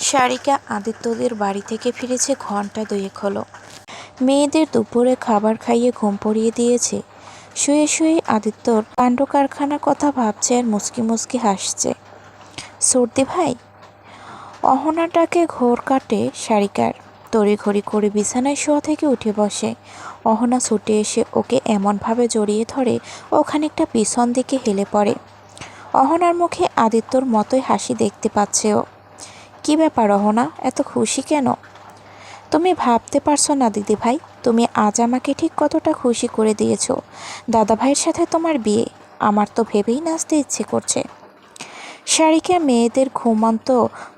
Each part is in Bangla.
সারিকা আদিত্যদের বাড়ি থেকে ফিরেছে ঘণ্টা দুয়েক হলো। মেয়েদের দুপুরে খাবার খাইয়ে ঘুম পড়িয়ে দিয়েছে। শুয়ে শুয়ে আদিত্যর কাণ্ড কারখানার কথা ভাবছে আর মুসকি মুসকি হাসছে। সর্দি ভাই? অহনাটাকে ঘোর কাটে সারিকার। তড়িঘড়ি করে বিছানায় শোয়া থেকে উঠে বসে। অহনা ছুটে এসে ওকে এমনভাবে জড়িয়ে ধরে ও খানিকটা পিছন দিকে হেলে পড়ে। অহনার মুখে আদিত্যর মতোই হাসি দেখতে পাচ্ছে ও। কী ব্যাপার অহনা এত খুশি কেন? তুমি ভাবতে পারছ না দিদি ভাই তুমি আজ আমাকে ঠিক কতটা খুশি করে দিয়েছ। দাদা ভাইয়ের সাথে তোমার বিয়ে, আমার তো ভেবেই নাচতে ইচ্ছে করছে। শারিকা মেয়েদের ঘুমন্ত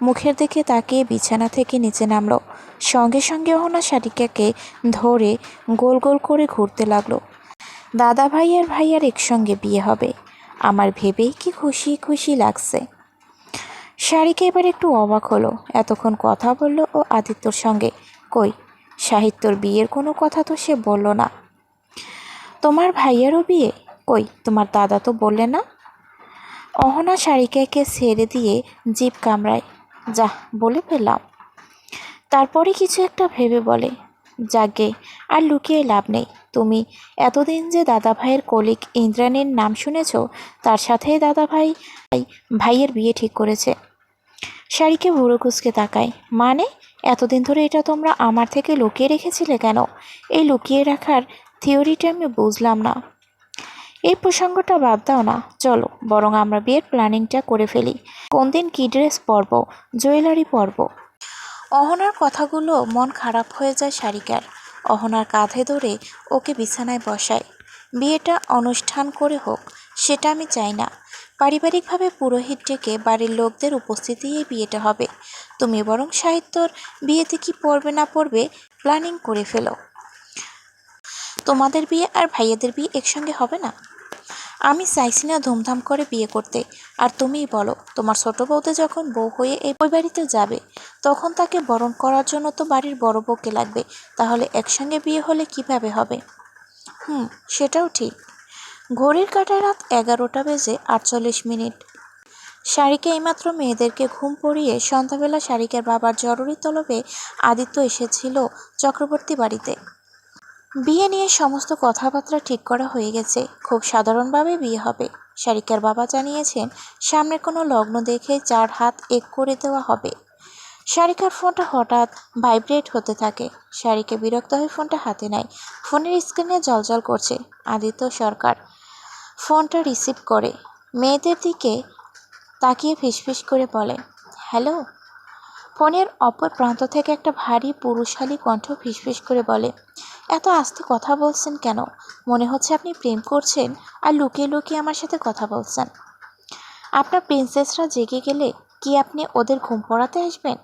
মুখের দিকে তাকিয়ে বিছানা থেকে নিচে নামলো। সঙ্গে সঙ্গে অহনা শারিকাকে ধরে গোল গোল করে ঘুরতে লাগল। দাদা ভাই আর ভাইয়ার একসঙ্গে বিয়ে হবে। আমার ভেবেই কি খুশি খুশি লাগছে। শারিকা এবার একটু অবাক হলো। এতক্ষণ কথা বলল ও আদিত্যর সঙ্গে। কই, সাহিত্যর বিয়ের কোনো কথা তো সে বলল না। তোমার ভাইয়েরও বিয়ে? কই, তোমার দাদা তো বললে না? অহনা শারিকাকে ছেড়ে দিয়ে জিপ কামড়ায়, যা, বলে ফেললাম। তারপরে কিছু একটা ভেবে বলে, যাগে, আর লুকিয়ে লাভ নেই। তুমি এতদিন যে দাদা ভাইয়ের কলিক ইন্দ্রাণীর নাম শুনেছ, তার সাথে দাদা ভাই ভাইয়ের বিয়ে ঠিক করেছে। শাড়িকে বুড়ো কুচকে তাকায়। মানে এতদিন ধরে এটা তোমরা আমার থেকে লুকিয়ে রেখেছিলে কেন? এই লুকিয়ে রাখার থিওরিটা আমি বুঝলাম না। এই প্রসঙ্গটা বাদ দাও না। চলো, বরং আমরা বিয়ের প্ল্যানিংটা করে ফেলি। কোন দিন কী ড্রেস পরবো? জুয়েলারি পরবো? অহনার কথাগুলো মন খারাপ হয়ে যায় শারিকার অহনার কাঁধে ধরে ওকে বিছানায় বসায়। বিয়েটা অনুষ্ঠান করে হোক, সেটা আমি চাই না। পারিবারিকভাবে পুরোহিত ডেকে বাড়ির লোকদের উপস্থিতিই বিয়েটা হবে। তুমি বরং সাহিত্যর বিয়েতে কি পড়বে না পড়বে প্ল্যানিং করে ফেলো। তোমাদের বিয়ে আর ভাইয়াদের বিয়ে একসঙ্গে হবে না? আমি চাইছি না ধুমধাম করে বিয়ে করতে। আর তুমিই বলো, তোমার ছোট বউতে যখন বউ হয়ে এই ওই বাড়িতে যাবে, তখন তাকে বরণ করার জন্য তো বাড়ির বড় বউকে লাগবে। তাহলে একসঙ্গে বিয়ে হলে কীভাবে হবে? হুম, সেটাও ঠিক। ঘড়ির কাঁটায় রাত এগারোটা বেজে আটচল্লিশ মিনিট। শারিকা এইমাত্র মেয়েদেরকে ঘুম পড়িয়ে সন্ধ্যাবেলা শারিকার বাবার জরুরি তলবে আদিত্য এসেছিল চক্রবর্তী বাড়িতে। বিয়ে নিয়ে সমস্ত কথাবার্তা ঠিক করা হয়ে গেছে। খুব সাধারণভাবে বিয়ে হবে। শারিকার বাবা জানিয়েছেন, সামনে কোনো লগ্ন দেখে চার হাত এক করে দেওয়া হবে। শারিকার ফোনটা হঠাৎ ভাইব্রেট হতে থাকে। শারিকা বিরক্ত হয়ে ফোনটা হাতে নেয়। ফোনের স্ক্রিনে জলজল করছে। আদিত্য সরকার ফোনটা রিসিভ করে। মেয়েদের দিকে তাকিয়ে ফিসফিস করে বলে, হ্যালো? ফোনের অপর প্রান্ত থেকে একটা ভারী পুরুষালী কণ্ঠ ফিসফিস করে বলে, এত আস্তে কথা বলছেন কেন? মনে হচ্ছে আপনি প্রেম করছেন আর লুকিয়ে লুকিয়ে আমার সাথে কথা বলছেন। আপনার প্রিন্সেসরা জেগে গেলে কি আপনি ওদের ঘুম পড়াতে আসবেন?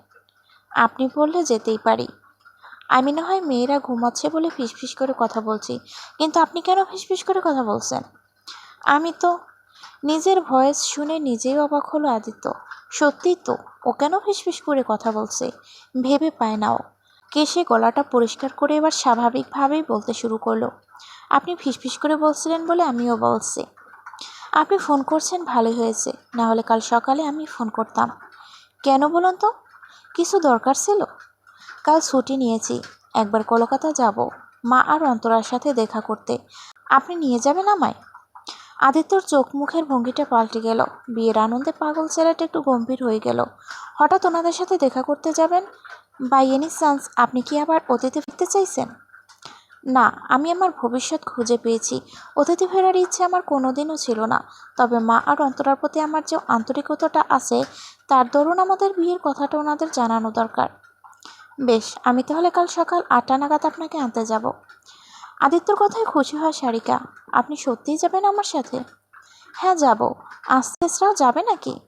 আপনি বললে যেতেই পারি। আমি না হয় মেয়েরা ঘুমাচ্ছে বলে ফিসফিস করে কথা বলছি, কিন্তু আপনি কেন ফিসফিস করে কথা বলছেন? আমি তো নিজের ভয়েস শুনে নিজেই অবাক হলো আদিত্য। সত্যিই তো, ও কেন ফিসফিস করে কথা বলছে? ভেবে পায় না ও। কেসে গলাটা পরিষ্কার করে এবার স্বাভাবিকভাবেই বলতে শুরু করল। আপনি ফিসফিস করে বলছিলেন বলে আমিও বলছি। আপনি ফোন করছেন ভালোই হয়েছে, না হলে কাল সকালে আমি ফোন করতাম। কেন বলুন তো? কিছু দরকার ছিল? কাল ছুটি নিয়েছি, একবার কলকাতা যাব। মা আর অন্তরার সাথে দেখা করতে। আপনি নিয়ে যাবেন আমায়? আদিত্যর চোখ মুখের ভঙ্গিটা পাল্টে গেল। বিয়ের আনন্দে পাগল ছেলেটা একটু গম্ভীর হয়ে গেল। হঠাৎ ওনাদের সাথে দেখা করতে যাবেন? বাই এনি চান্স আপনি কি আবার অতিথি ফিরতে চাইছেন? না, আমি আমার ভবিষ্যৎ খুঁজে পেয়েছি। অতিথি ফেরার ইচ্ছে আমার কোনোদিনও ছিল না। তবে মা আর অন্তরার প্রতি আমার যে আন্তরিকতাটা আছে, তার দরুন আমাদের বিয়ের কথাটা ওনাদের জানানো দরকার। বেশ, আমি তাহলে কাল সকাল আটটা নাগাদ আপনাকে আনতে যাব। আদিত্যর কথায় খুশি হয় সারিকা। আপনি সত্যিই যাবেন আমার সাথে? হ্যাঁ যাব। আস্তেসরাও যাবে নাকি?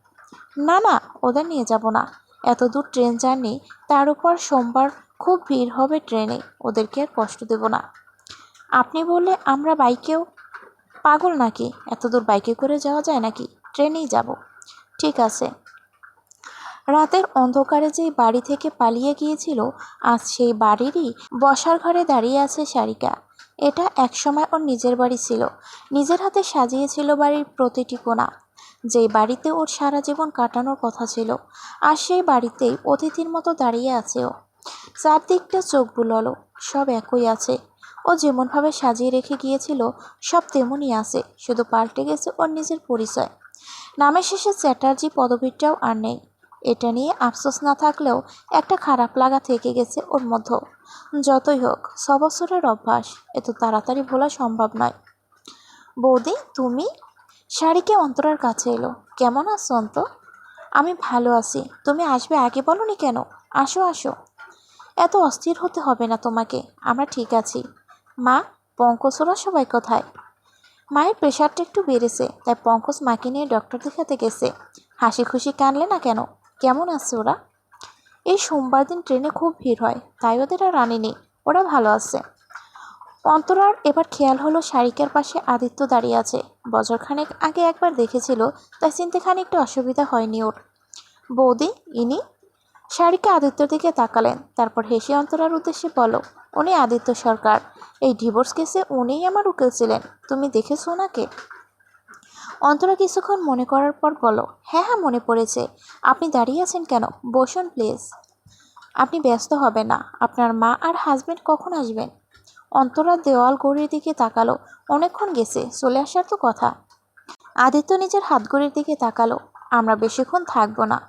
না না, ওদের নিয়ে যাব না। এত দূর ট্রেন জার্নি, তার উপর সোমবার খুব ভিড় হবে ট্রেনে, ওদেরকে আর কষ্ট দেব না। আপনি বললে, আমরা বাইকেও পাগল নাকি? এত দূর বাইকে করে যাওয়া যায় নাকি? ট্রেনেই যাব। ঠিক আছে। রাতের অন্ধকারে যেই বাড়ি থেকে পালিয়ে গিয়েছিল, আজ সেই বাড়িরই বসার ঘরে দাঁড়িয়ে আছে সারিকা। এটা একসময় ওর নিজের বাড়ি ছিল। নিজের হাতে সাজিয়েছিল বাড়ির প্রতিটি কোণা। যেই বাড়িতে ওর সারা জীবন কাটানোর কথা ছিল, আর সেই বাড়িতেই অতিথির মতো দাঁড়িয়ে আছে ও। চারদিকটা চোখ বুলালো, সব একই আছে। ও যেমনভাবে সাজিয়ে রেখে গিয়েছিল, সব তেমনই আছে, শুধু পাল্টে গেছে ওর নিজের পরিচয়। নামের শেষে চ্যাটার্জি পদবীটাও আর নেই। এটা নিয়ে আফসোস না থাকলেও একটা খারাপ লাগা থেকে গেছে ওর মধ্যে যতই হোক, ছ বছরের অভ্যাস এত তাড়াতাড়ি ভোলা সম্ভব নয়। বৌদি, তুমি? শাড়িকে অন্তরার কাছে এলো। কেমন আছো, অন্ত? আমি ভালো আছি। তুমি আসবে আগে বলো বলনি কেন? আসো আসো। এত অস্থির হতে হবে না তোমাকে। আমরা ঠিক আছি। মা পঙ্কজরা সবাই কোথায়? মায়ের প্রেশারটা একটু বেড়েছে, তাই পঙ্কজ মাকে নিয়ে ডক্টর দেখাতে গেছে। হাসি খুশি কানলে না কেন? কেমন আছে ওরা? এই সোমবার দিন ট্রেনে খুব ভিড় হয়, তাই ওদের আর আনেনি ওরা ভালো আছে। অন্তরার এবার খেয়াল হলো শারিকার পাশে আদিত্য দাঁড়িয়ে আছে। বছরখানেক আগে একবার দেখেছিল, তাই চিনতে খানিকটা অসুবিধা হয়নি ওর। বৌদি, ইনি? শারিকা আদিত্যর দিকে তাকালেন, তারপর হেসে অন্তরার উদ্দেশ্যে বলো উনি আদিত্য সরকার। এই ডিভোর্স কেসে উনিই আমার উকিল ছিলেন। তুমি দেখেছ ওনাকে? অন্তরা কিছুক্ষণ মনে করার পর বলো হ্যাঁ হ্যাঁ মনে পড়েছে। আপনি দাঁড়িয়ে আছেন কেন? বসুন, প্লিজ। আপনি ব্যস্ত হবেন না। আপনার মা আর হাজবেন্ড কখন আসবেন? অন্তরা দেওয়াল গড়ির দিকে তাকালো। অনেকক্ষণ গেছে, চলে আসার তো কথা। আদিত্য নিজের হাত গড়ির দিকে তাকালো। আমরা বেশিক্ষণ থাকব না।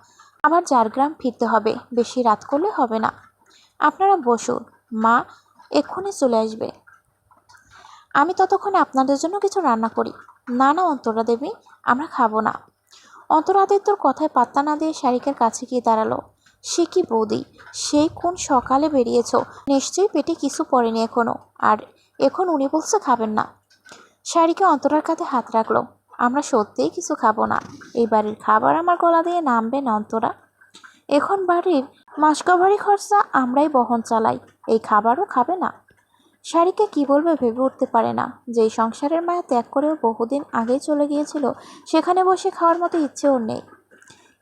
আবার ঝাড়গ্রাম ফিরতে হবে। বেশি রাত করলে হবে না। আপনারা বসুন। মা এক্ষুনি চলে আসবে। আমি ততক্ষণে আপনাদের জন্য কিছু রান্না করি। না না, অন্তরা দেবী, আমরা খাব না। অন্তরাদিত্যর কথায় পাত্তা না দিয়ে শারিকার কাছে গিয়ে দাঁড়াল। সে কি বৌদি, সেই কোন সকালে বেরিয়েছ? নিশ্চয়ই পেটে কিছু পড়েনি এখনও, আর এখন উনি বলছে খাবেন না। শারিকা অন্তরার কাছে হাত রাখল। আমরা সত্যিই কিছু খাব না। এই বাড়ির খাবার আমার গলা দিয়ে নামবে না, অন্তরা। এখন বাড়ির মাসকাবারি খরচা আমরাই বহন চালাই। এই খাবারও খাবে না। শারিকা কি বলবে ভেবে উঠতে পারে না। যেই সংসারের মায়া ত্যাগ করেও বহুদিন আগেই চলে গিয়েছিল, সেখানে বসে খাওয়ার মতো ইচ্ছে ওর নেই।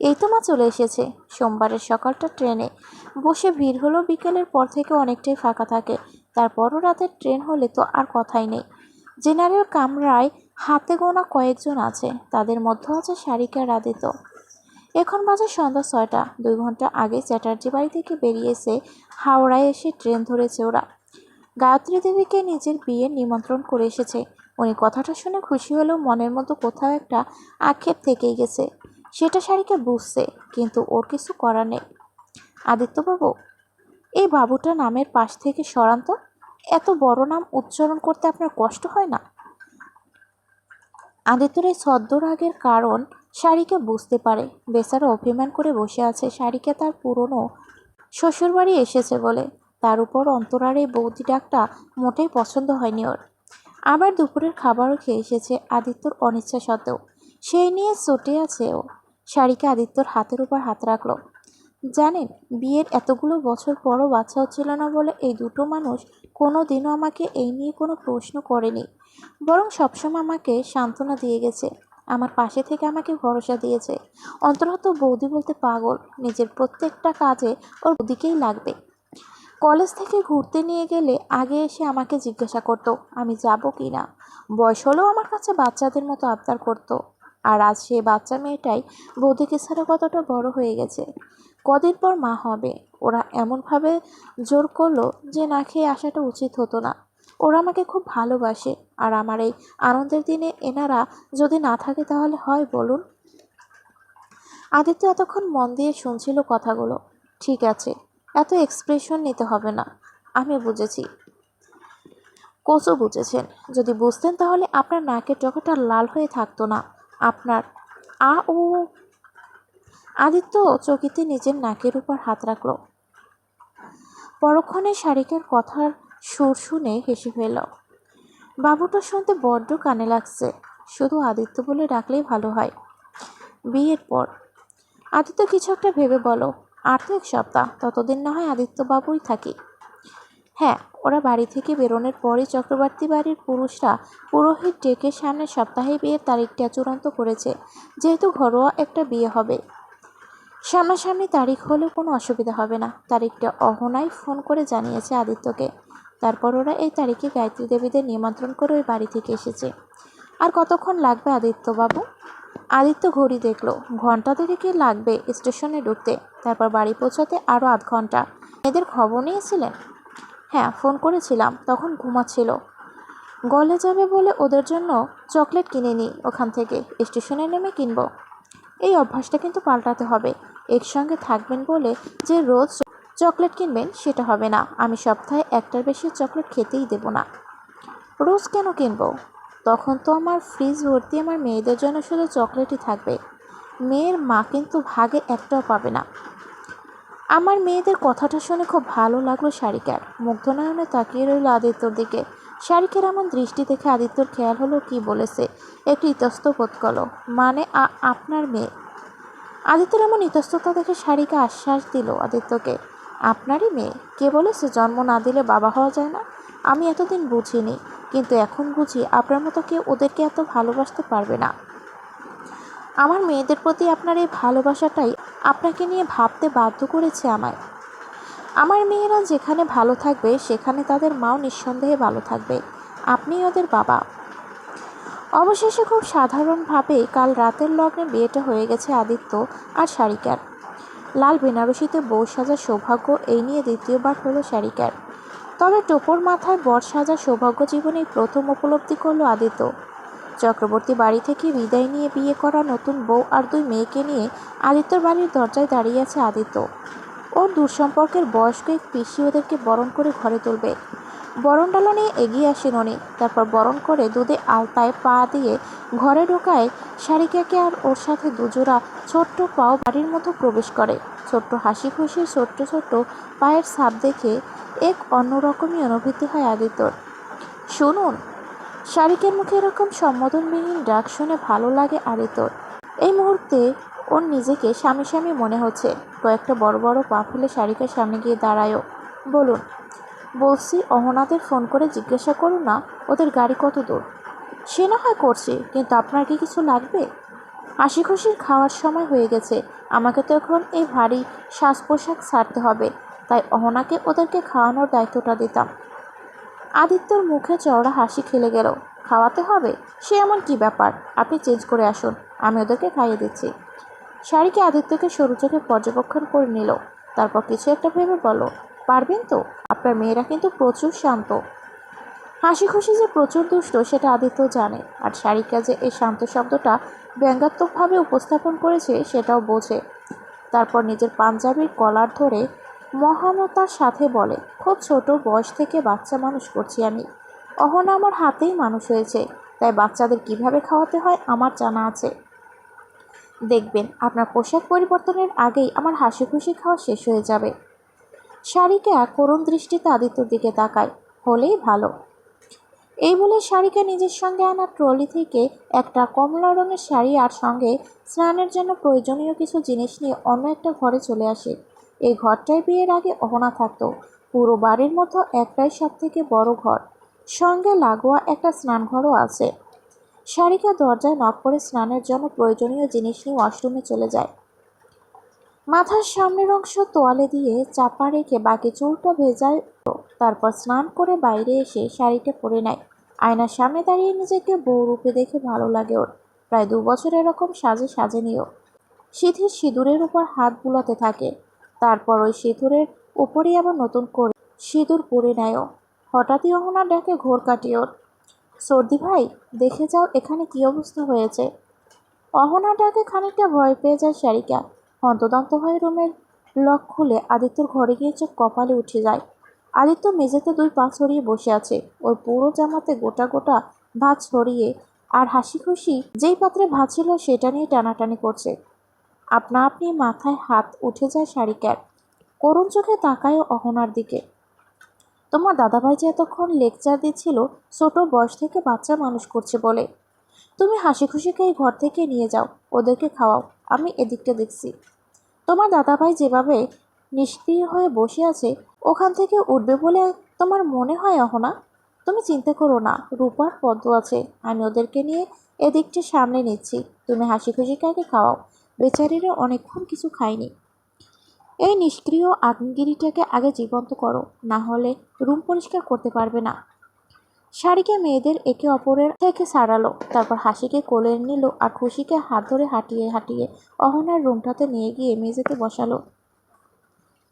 এই তো মা চলে এসেছে। সোমবারের সকালটা ট্রেনে। বসে ভিড় হলো বিকেলের পর থেকে অনেকটাই ফাঁকা থাকে। তারপরও রাতের ট্রেন হলে তো আর কথাই নেই। জেনারেল কামরায় হাতে গোনা কয়েকজন আছে। তাদের মধ্যে আছে শারিকা রাদিত এখন বাজে সন্ধ্যা ছয়টা। দুই ঘণ্টা আগে চ্যাটার্জি বাড়ি থেকে বেরিয়েছে হাওড়ায় এসে ট্রেন ধরেছে ওরা। গায়ত্রী দেবীকে নিজের বিয়ের নিমন্ত্রণ করে এসেছে। উনি কথাটা শুনে খুশি হলেও মনের মতো কোথাও একটা আক্ষেপ থেকেই গেছে। সেটা শাড়িকে বুঝছে, কিন্তু ওর কিছু করার নেই। আদিত্যবাবু, এই বাবুটা নামের পাশ থেকে সরান্ত এত বড় নাম উচ্চারণ করতে আপনার কষ্ট হয় না? আদিত্যর এই ছদ্মরাগের কারণ শাড়িকে বুঝতে পারে। বেচারা অভিমান করে বসে আছে। শাড়িকে তার পুরনো শ্বশুরবাড়ি এসেছে বলে। তার উপর অন্তরার এই বৌদি ডাকটা মোটেই পছন্দ হয়নি ওর। আবার দুপুরের খাবারও খেয়ে এসেছে আদিত্যর অনিচ্ছা সত্ত্বেও। সেই নিয়ে চটে আছে ও। শাড়িকে আদিত্যর হাতের উপর হাত রাখল। জানেন, বিয়ের এতগুলো বছর পরও বাচ্চা হচ্ছিল না বলে এই দুটো মানুষ কোনো দিনও আমাকে এই নিয়ে কোনো প্রশ্ন করেনি। বরং সবসময় আমাকে সান্ত্বনা দিয়ে গেছে। আমার পাশে থেকে আমাকে ভরসা দিয়েছে। অন্তরত বৌদি বলতে পাগল। নিজের প্রত্যেকটা কাজে ওর বৌদিকেই লাগবে। কলেজ থেকে ঘুরতে নিয়ে গেলে আগে এসে আমাকে জিজ্ঞাসা করতো, আমি যাব কি না? বয়স হলেও আমার কাছে বাচ্চাদের মতো আবদার করতো। আর আজ সে বাচ্চা মেয়েটাই বৌদিকে ছাড়া কতটা বড় হয়ে গেছে। কদিন পর মা হবে। ওরা এমনভাবে জোর করল যে না খেয়ে আসাটা উচিত হতো না। ওরা আমাকে খুব ভালোবাসে। আর আমার এই আনন্দের দিনে এনারা যদি না থাকে তাহলে হয় বলুন? আদিত্য এতক্ষণ মন দিয়ে শুনছিল কথাগুলো। ঠিক আছে এত এক্সপ্রেশন নিতে হবে না। আমি বুঝেছি। কোচও বুঝেছেন। যদি বুঝতেন তাহলে আপনার নাকের ডগাটা লাল হয়ে থাকতো না। আপনার আ ও আদিত্য চকিতে নিজের নাকের উপর হাত রাখল। পরক্ষণে শারিকার কথার সুর শুনে হেসে ফেল বাবুটা শুনতে বড্ড কানে লাগছে। শুধু আদিত্য বলে ডাকলেই ভালো হয়। বিয়ের পর। আদিত্য কিছু একটা ভেবে বলো। আর তো এক সপ্তাহ, ততদিন না হয় আদিত্যবাবুই থাকি। হ্যাঁ ওরা বাড়ি থেকে বেরোনোর পরই চক্রবর্তী বাড়ির পুরুষরা পুরোহিত ডেকে সামনের সপ্তাহে বিয়ের তারিখটা চূড়ান্ত করেছে। যেহেতু ঘরোয়া একটা বিয়ে হবে। সামনাসামনি তারিখ হলে কোনো অসুবিধা হবে না। তারিখটা অহনাই ফোন করে জানিয়েছে আদিত্যকে। তারপর ওরা এই তারিখে গায়ত্রী দেবীদের নিমন্ত্রণ করে ওই বাড়ি থেকে এসেছে। আর কতক্ষণ লাগবে আদিত্যবাবু? আদিত্য ঘড়ি দেখল। ঘণ্টা কি লাগবে স্টেশনে ঢুকতে। তারপর বাড়ি পৌঁছাতে আরও আধ ঘণ্টা এদের খবর নিয়েছিলেন? হ্যাঁ ফোন করেছিলাম, তখন ঘুমাচ্ছিল। গলে যাবে বলে ওদের জন্য চকলেট কিনে নিই ওখান থেকে। স্টেশনে নেমে কিনব। এই অভ্যাসটা কিন্তু পাল্টাতে হবে। একসঙ্গে থাকবেন বলে যে রোজ চকলেট কিনবেন সেটা হবে না। আমি সপ্তাহে একটার বেশি চকলেট খেতেই দেব না। রোজ কেন কিনবো? তখন তো আমার ফ্রিজ ভর্তি আমার মেয়েদের জন্য শুধু চকলেটই থাকবে। মেয়ের মা কিন্তু ভাগে একটাও পাবে না। আমার মেয়েদের কথাটা শুনে খুব ভালো লাগল শারিকার। মুগ্ধনয়নে তাকিয়ে রইল আদিত্যর দিকে। শারিকের এমন দৃষ্টি দেখে আদিত্যর খেয়াল হলো কি বলেছে, একটু ইতস্ত বোধ করল। মানে আপনার মেয়ে। আদিত্যর এমন ইতস্ততা দেখে শারিকা আশ্বাস দিল আদিত্যকে, আপনারই মেয়ে। কে বলেছে জন্ম না দিলে বাবা হওয়া যায় না? আমি এতদিন বুঝিনি। কিন্তু এখন বুঝি আপনার মতো কেউ ওদেরকে এত ভালোবাসতে পারবে না। আমার মেয়েদের প্রতি আপনার এই ভালোবাসাটাই আপনাকে নিয়ে ভাবতে বাধ্য করেছে আমায়। আমার মেয়েরা যেখানে ভালো থাকবে, সেখানে তাদের মাও নিঃসন্দেহে ভালো থাকবে। আপনি ওদের বাবা। অবশেষে খুব সাধারণভাবে কাল রাতের লগ্নে বিয়েটা হয়ে গেছে আদিত্য আর শারিকার। লাল বেনারসিতে বউ সাজার সৌভাগ্য এই নিয়ে দ্বিতীয়বার হলো শারিকার। তবে টোপর মাথায় বর সাজা সৌভাগ্য জীবনে প্রথম উপলব্ধি করল আদিত্য। চক্রবর্তী বাড়ি থেকে বিদায় নিয়ে বিয়ে করা নতুন বউ আর দুই মেয়েকে নিয়ে আদিত্যর বাড়ির দরজায় দাঁড়িয়ে আছে আদিত্য। ওর দূরসম্পর্কের বয়স্ক এক পিসি ওদেরকে বরণ করে ঘরে তুলবে। বরণডালা নিয়ে এগিয়ে আসেন উনি, তারপর বরণ করে দুধে আলতায় পা দিয়ে ঘরে ঢোকায় শারিকাকে আর ওর সাথে দুজোড়া ছোট্ট পাও বাড়ির মতো প্রবেশ করে। ছোট্ট হাসি খুশি ছোট্ট ছোট্ট পায়ের ছাপ দেখে এক অন্যরকমই অনুভূতি হয় আদিত্যর। শুনুন, শারিকের মুখে এরকম সম্বোধনবিহীন ডাক শুনে ভালো লাগে আদিত্যর। এই মুহূর্তে ওর নিজেকে স্বামী স্বামী মনে হচ্ছে। কয়েকটা বড় বড় পা ফেলে শারিকার সামনে গিয়ে দাঁড়ায়ও। বলুন, বলছি, অহনাদের ফোন করে জিজ্ঞাসা করুন না, ওদের গাড়ি কত দূর? সে না হয় করছি, কিন্তু আপনার কি কিছু লাগবে? হাসি খুশির খাওয়ার সময় হয়ে গেছে। আমাকে তো এখন এই ভারী শ্বাস পোশাক ছাড়তে হবে। তাই অহনাকে ওদেরকে খাওয়ানোর দায়িত্বটা দিতাম। আদিত্যর মুখে চওড়া হাসি খেলে গেল। খাওয়াতে হবে? সে এমন কি ব্যাপার? আপনি চেঞ্জ করে আসুন। আমি ওদেরকে খাইয়ে দিচ্ছি। শাড়িকে আদিত্যকে সরু চোখে পর্যবেক্ষণ করে নিল। তারপর কিছু একটা ভেবে বলো পারবেন তো? আপনার মেয়েরা কিন্তু প্রচুর শান্ত। হাসি খুশি যে প্রচুর দুষ্ট, সেটা আদিত্য জানে। আর শারিকা যে এই শান্ত শব্দটা ব্যঙ্গাত্মকভাবে উপস্থাপন করেছে, সেটাও বোঝে। তারপর নিজের পাঞ্জাবির কলার ধরে মহানতার সাথে বলে, খুব ছোট বয়স থেকে বাচ্চা মানুষ করছি আমি। অহনা আমার হাতেই মানুষ হয়েছে। তাই বাচ্চাদের কীভাবে খাওয়াতে হয় আমার জানা আছে। দেখবেন, আপনার পোশাক পরিবর্তনের আগেই আমার হাসি খুশি খাওয়া শেষ হয়ে যাবে। শাড়িকা করুণ দৃষ্টিতে আদিত্যর দিকে তাকায়। হলেই ভালো। এই বলে শাড়িকে নিজের সঙ্গে আনা ট্রলি থেকে একটা কমলা রঙের শাড়ি আর সঙ্গে স্নানের জন্য প্রয়োজনীয় কিছু জিনিস নিয়ে অন্য একটা ঘরে চলে আসে। এই ঘরটায় বিয়ের আগে অহনা থাকতো। পুরো বাড়ির মতো একটাই সব থেকে বড় ঘর। সঙ্গে লাগোয়া একটা স্নানঘরও আছে। শারিকা দরজায় নক করে স্নানের জন্য প্রয়োজনীয় জিনিস নিয়ে ওয়াশরুমে চলে যায়। মাথার সামনের অংশ তোয়ালে দিয়ে চাপা রেখে বাকি চুলটা ভেজায় তারপর স্নান করে বাইরে এসে শাড়িটা পরে নেয়। আয়নার সামনে দাঁড়িয়ে নিজেকে বউ রূপে দেখে ভালো লাগে ওর। প্রায় দু বছর এরকম সাজে সাজেনিও সিঁথির সিঁদুরের উপর হাত বুলাতে থাকে। তারপর ওই সিঁদুরের উপরেই আবার নতুন করে সিঁদুর পরে নেয়ও হঠাৎই অহনার ডাকে ঘোর কাটিয়ে ওর। সর্দি ভাই, দেখে যাও এখানে কি অবস্থা হয়েছে। অহনা ডাকে খানিকটা ভয় পেয়ে যায় শারিকা হন্তদন্ত হয়ে রুমের লক খুলে আদিত্যর ঘরে গিয়ে চোখ কপালে উঠে যায়। আদিত্য মেঝেতে দুই পা ছড়িয়ে বসে আছে। ওর পুরো জামাতে গোটা গোটা ভাত ছড়িয়ে আর হাসি খুশি যেই পাত্রে ভাত ছিল সেটা নিয়ে টানাটানি করছে। আপনা আপনি মাথায় হাত উঠে যায় শারিকার করুণ চোখে তাকায় অহনার দিকে। তোমার দাদাভাই যে এতক্ষণ লেকচার দিচ্ছিল, ছোট বয়স থেকে বাচ্চা মানুষ করছে বলে। তুমি হাসি খুশিকে এই ঘর থেকে নিয়ে যাও, ওদেরকে খাওয়াও, আমি এদিকটা দেখছি। তোমার দাদাভাই যেভাবে নিষ্ক্রিয় হয়ে বসে আছে, ওখান থেকে উঠবে বলে তোমার মনে হয় অহনা? তুমি চিন্তা করো না, রূপার পদ্ম আছে। আমি ওদেরকে নিয়ে এদিকটা সামনে নিচ্ছি। তুমি হাসি খুশি কাকে খাওয়াও? বেচারিরা অনেকক্ষণ কিছু খায়নি। এই নিষ্ক্রিয় আগ্নেয়গিরিটাকে আগে জীবন্ত করো, না হলে রুম পরিষ্কার করতে পারবে না। শাড়িকে মেয়েদের একে অপরের থেকে সারালো, তারপর হাসিকে কোলে নিল আর খুশিকে হাত ধরে হাঁটিয়ে হাঁটিয়ে অহনার রুমটাতে নিয়ে গিয়ে মেঝেতে বসালো।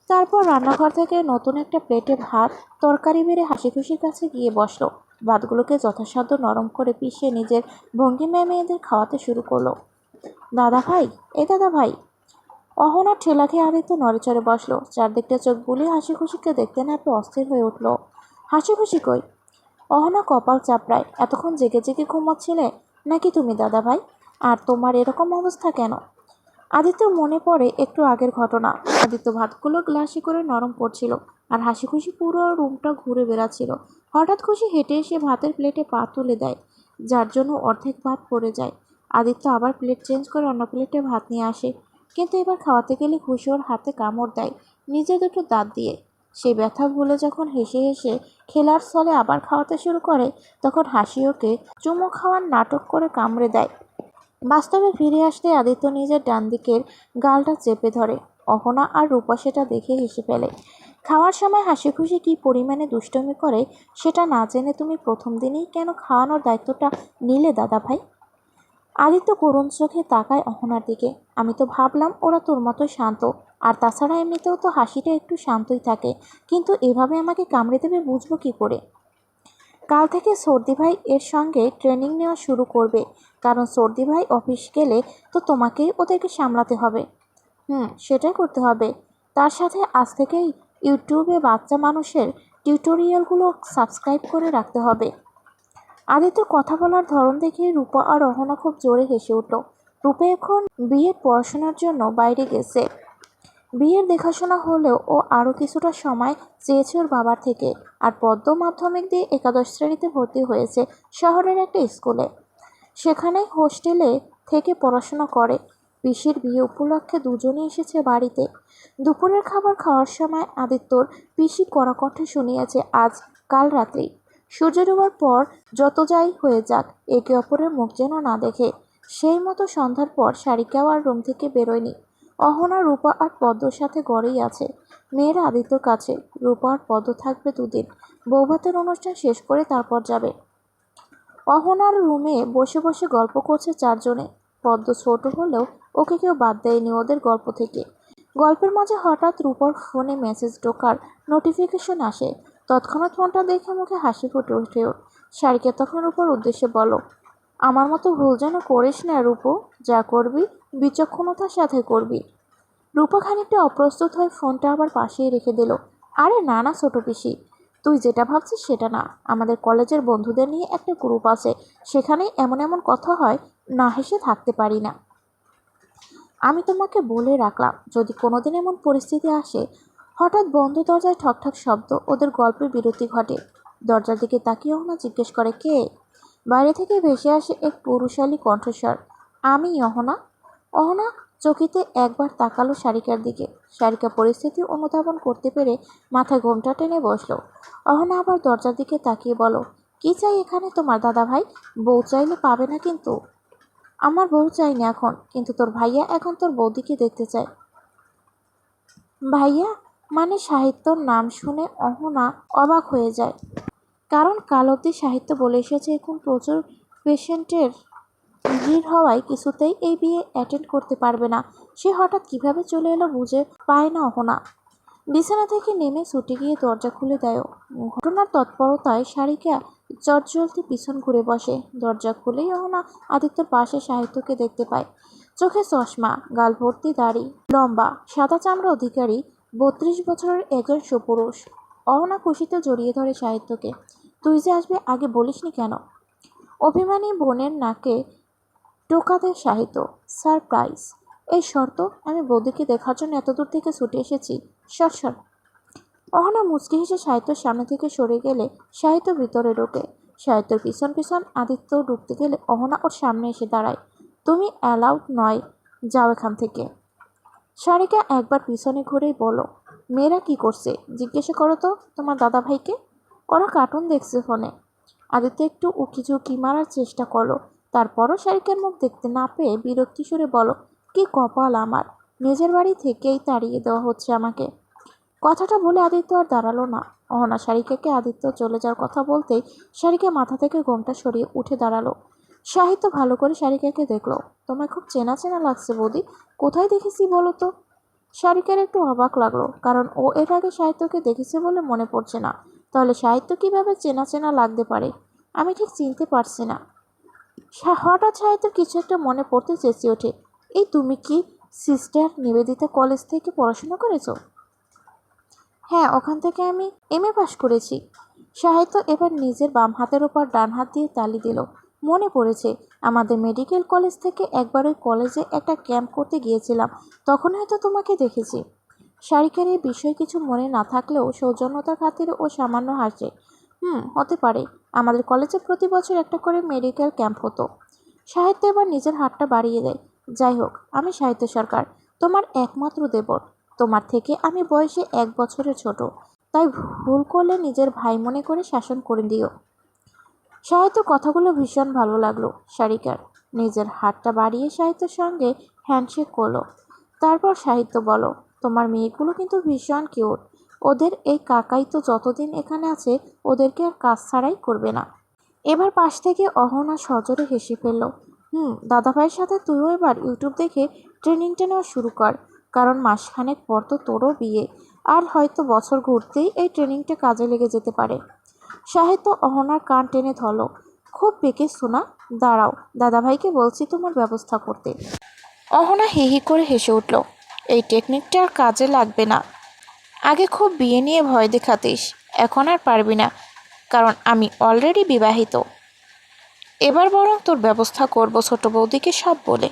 তারপর রান্নাঘর থেকে নতুন একটা প্লেটে ভাত, তরকারি বেড়ে হাসি খুশির কাছে গিয়ে বসল। ভাতগুলোকে যথাসাধ্য নরম করে পিষে নিজের ভঙ্গিমায় মেয়েদের খাওয়াতে শুরু করল। দাদা ভাই, এ দাদা ভাই। অহনা ঠেলা খেয়ে আদিত্য নড়েচড়ে বসল। চারদিকটা চোখ বুলিয়ে হাসি খুশিকে দেখতে না পেয়ে অস্থির হয়ে উঠল। হাসি খুশি কই? অহনা কপাল চাপড়ায়। এতক্ষণ জেগে জেগে ঘুমাচ্ছিলে? নাকি তুমি, দাদা ভাই? আর তোমার এরকম অবস্থা কেন? আদিত্য মনে পড়ে একটু আগের ঘটনা। আদিত্য ভাতগুলো গ্লাসে করে নরম করছিল আর হাসি খুশি পুরো রুমটা ঘুরে বেড়াচ্ছিল। হঠাৎ খুশি হেঁটে এসে ভাতের প্লেটে পা তুলে দেয়, যার জন্য অর্ধেক ভাত পড়ে যায়। আদিত্য আবার প্লেট চেঞ্জ করে অন্য প্লেটে ভাত নিয়ে আসে, কিন্তু এবার খাওয়াতে গেলে খুশি ওর হাতে কামড় দেয় নিজে দুটো দাঁত দিয়ে। সেই ব্যথা ভুলে যখন হেসে হেসে খেলার স্থলে আবার খাওয়াতে শুরু করে, তখন হাসি ওকে চুমো খাওয়ার নাটক করে কামড়ে দেয়। বাস্তবে ফিরে আসতে আদিত্য নিজের ডান দিকের গালটা চেপে ধরে। অহনা আর রূপা সেটা দেখে হেসে ফেলে। খাওয়ার সময় হাসি খুশি কী পরিমাণে দুষ্টমি করে, সেটা না জেনে তুমি প্রথম দিনেই কেন খাওয়ানোর দায়িত্বটা নিলে দাদা ভাই? আদিত্য করুণ চোখে তাকায় অহনার দিকে। আমি তো ভাবলাম ওরা তোর মতোই শান্ত, আর তাছাড়া এমনিতেও তো হাসিটা একটু শান্তই থাকে, কিন্তু এভাবে আমাকে কামড়ে দেবে বুঝব কী করে? কাল থেকে সর্দি ভাই এর সঙ্গে ট্রেনিং নেওয়া শুরু করবে। কারণ সর্দি ভাই অফিস গেলে তো তোমাকেই ওদেরকে সামলাতে হবে। হুম, সেটাই করতে হবে। তার সাথে আজ থেকেই ইউটিউবে বাচ্চা মানুষের টিউটোরিয়ালগুলো সাবস্ক্রাইব করে রাখতে হবে। আদিত্য কথা বলার ধরন দেখে রূপা আর অহনা খুব জোরে হেসে উঠল। রূপা এখন বিয়ের পড়াশোনার জন্য বাইরে গেছে। বিয়ের দেখাশোনা হলেও ও আরও কিছুটা সময় চেয়েছে ওর বাবার থেকে। আর পদ্ম মাধ্যমিক দিয়ে একাদশ শ্রেণীতে ভর্তি হয়েছে শহরের একটা স্কুলে। সেখানে হোস্টেলে থেকে পড়াশোনা করে। পিসির বিয়ে উপলক্ষে দুজনে এসেছে বাড়িতে। দুপুরের খাবার খাওয়ার সময় আদিত্যর পিসি কড়া কণ্ঠে শুনিয়েছে, আজ, কাল রাত্রেই সূর্য ডোবার পর যত যাই হয়ে যাক, একে অপরের মুখ যেন না দেখে। সেই মতো সন্ধ্যার পর সারিকাও আর রুম থেকে বেরোয়নি। অহনা, রূপা আর পদ্মর সাথে গড়েই আছে। মেয়েরা আদিত্যর কাছে, রূপা আর পদ্ম থাকবে দুদিন। বৌভাতের অনুষ্ঠান শেষ করে তারপর যাবে। অহনার রুমে বসে বসে গল্প করছে চারজনে। পদ্ম ছোট হলেও ওকে কেউ বাদ দেয়নি ওদের গল্প থেকে। গল্পের মাঝে হঠাৎ রূপার ফোনে মেসেজ ঢোকার নোটিফিকেশন আসে। তৎক্ষণাৎ ফোনটা দেখে মুখে হাসি ফুটে ওঠে। ওর শাড়িকে তখন রূপার উদ্দেশ্যে বলো, আমার মতো ভুল যেন করিস না রূপো, যা করবি বিচক্ষণতার সাথে করবি। রূপা খানিকটা অপ্রস্তুত হয়ে ফোনটা আবার পাশেই রেখে দিল, আরে না না ছোট পিসি তুই যেটা ভাবছিস সেটা না। আমাদের কলেজের বন্ধুদের নিয়ে একটা গ্রুপ আছে। সেখানে এমন এমন কথা হয়, না হেসে থাকতে পারি না। আমি তোমাকে বলে রাখলাম, যদি কোনোদিন এমন পরিস্থিতি আসে, হঠাৎ বন্ধ দরজায় ঠকঠক শব্দ ওদের গল্পের বিরতি ঘটে। দরজার দিকে তাকিয়ে অহনা জিজ্ঞেস করে, কে? বাইরে থেকে ভেসে আসে এক পুরুষালী কণ্ঠস্বর। আমি অহনা? অহনা চকিতে একবার তাকালো শারিকার দিকে। শারিকা পরিস্থিতি অনুধাবন করতে পেরে মাথায় ঘোমটা টেনে বসল। অহনা আবার দরজার দিকে তাকিয়ে বলো, কি চাই এখানে তোমার দাদা ভাই বউ চাইলে পাবে না কিন্তু? আমার বউ চাই না এখন, কিন্তু তোর ভাইয়া এখন তোর বৌদিকে দেখতে চায়। ভাইয়া? মানে সাহিত্যর নাম শুনে অহনা অবাক হয়ে যায়। কারণ কাল অব্দি সাহিত্য বলে এসেছে এখন প্রচুর পেশেন্টের ভিড় হওয়ায় কিছুতেই এই বিয়ে অ্যাটেন্ড করতে পারবে না। সে হঠাৎ কীভাবে চলে এলো বুঝে পায় না অহনা। বিছানা থেকে নেমে ছুটে গিয়ে দরজা খুলে দেয়। ঘটনার তৎপরতায় শারিকা চটজলদি পিছন ঘুরে বসে। দরজা খুলেই অহনা আদিত্যর পাশে সাহিত্যকে দেখতে পায়। চোখে চশমা গাল ভর্তি দাড়ি, লম্বা, সাদা চামড়া অধিকারী, বত্রিশ বছরের একজন সুপুরুষ। অহনা খুশিতে জড়িয়ে ধরে সাহিত্যকে। তুই যে আসবে আগে বলিসনি কেন? অভিমানী বোনের নাকে টোকা দেয় সাহিত্য, সারপ্রাইজ। এই শর্ত আমি বৌদিকে দেখার জন্য এত দূর থেকে ছুটে এসেছি। সর সর অহনা মুচকি হেসে সাহিত্যর সামনে থেকে সরে গেলে সাহিত্য ভিতরে ঢোকে। সাহিত্যর পিছন পিছন আদিত্য ঢুকতে গেলে অহনা ওর সামনে এসে দাঁড়ায়। তুমি অ্যালাউড নয়, যাও এখান থেকে। সারিকা একবার পিছনে ঘুরেই বলো মেয়েরা কি করছে? জিজ্ঞেস করো তো তোমার দাদা ভাইকে ওরা কার্টুন দেখছে ফোনে। আদিত্য একটু উকি ঝুঁকি মারার চেষ্টা করল। তারপরও শারিকার মুখ দেখতে না পেয়ে বিরক্তি সুরে বলো, কি কপাল আমার? নিজের বাড়ি থেকেই তাড়িয়ে দেওয়া হচ্ছে আমাকে। কথাটা বলে আদিত্য আর দাঁড়াল না। অহনা শারিকাকে আদিত্য চলে যাওয়ার কথা বলতেই শারিকা মাথা থেকে ঘোমটা সরিয়ে উঠে দাঁড়াল। সাহিত্য ভালো করে শারিকাকে দেখল। তোমায় খুব চেনা চেনা লাগছে বৌদি, কোথায় দেখেছি বলো তো? শারিকার একটু অবাক লাগল, কারণ ও এর আগে সাহিত্যকে দেখেছে বলে মনে পড়ছে না। তাহলে সাহিত্য কীভাবে চেনা চেনা লাগতে পারে? আমি ঠিক চিনতে পারছি না। হঠাৎ সাহিত্যের কিছু একটা মনে পড়তে চেঁচিয়ে ওঠে। এই তুমি কি সিস্টার নিবেদিতা কলেজ থেকে পড়াশোনা করেছ? হ্যাঁ ওখান থেকে আমি এম এ পাশ করেছি। সাহিত্য এবার নিজের বাম হাতের ওপর ডান হাত দিয়ে তালি দিল। মনে পড়েছে, আমাদের মেডিকেল কলেজ থেকে একবার ওই কলেজে একটা ক্যাম্প করতে গিয়েছিলাম। তখন হয়তো তোমাকে দেখেছি। শারিকার এই বিষয়ে কিছু মনে না থাকলেও সৌজন্যতার খাতিরে ও সামান্য হাসে হুম, হতে পারে। আমাদের কলেজে প্রতি বছর একটা করে মেডিকেল ক্যাম্প হতো। সাহিত্য এবার নিজের হাতটা বাড়িয়ে দেয়। যাই হোক, আমি সাহিত্য সরকার। তোমার একমাত্র দেবর। তোমার থেকে আমি বয়সে এক বছরের ছোট। তাই ভুল করলে নিজের ভাই মনে করে শাসন করে দিও। সাহিত্য কথাগুলো ভীষণ ভালো লাগল সারিকার। নিজের হাতটা বাড়িয়ে সাহিত্যের সঙ্গে হ্যান্ডশেক করল। তারপর সাহিত্য বলো, তোমার মেয়েগুলো কিন্তু ভীষণ কিউট ওদের এই কাকাই তো যতদিন এখানে আছে, ওদেরকে আর কাজ ছাড়াই করবে না। এবার পাশ থেকে অহনা সজোরে হেসে ফেলল, হুম, দাদাভাইয়ের সাথে তুইও এবার ইউটিউব দেখে ট্রেনিংটা নেওয়া শুরু কর, কারণ মাসখানেক পর তো তোরও বিয়ে, আর হয়তো বছর ঘুরতেই এই ট্রেনিংটা কাজে লেগে যেতে পারে। সাহিত্য অহনার কান টেনে ধরল, খুব বেঁকে শোনা দাঁড়াও, দাদাভাইকে বলছি তোমার ব্যবস্থা করতে। অহনা হি হি করে হেসে উঠল, এই টেকনিকটা আর কাজে লাগবে না আগে খুব বিয়ে নিয়ে ভয় দেখাতিস, এখন আর পারবি না, কারণ আমি অলরেডি বিবাহিত। এবার বরং তোর ব্যবস্থা করব ছোট বৌদিকে সব বলে।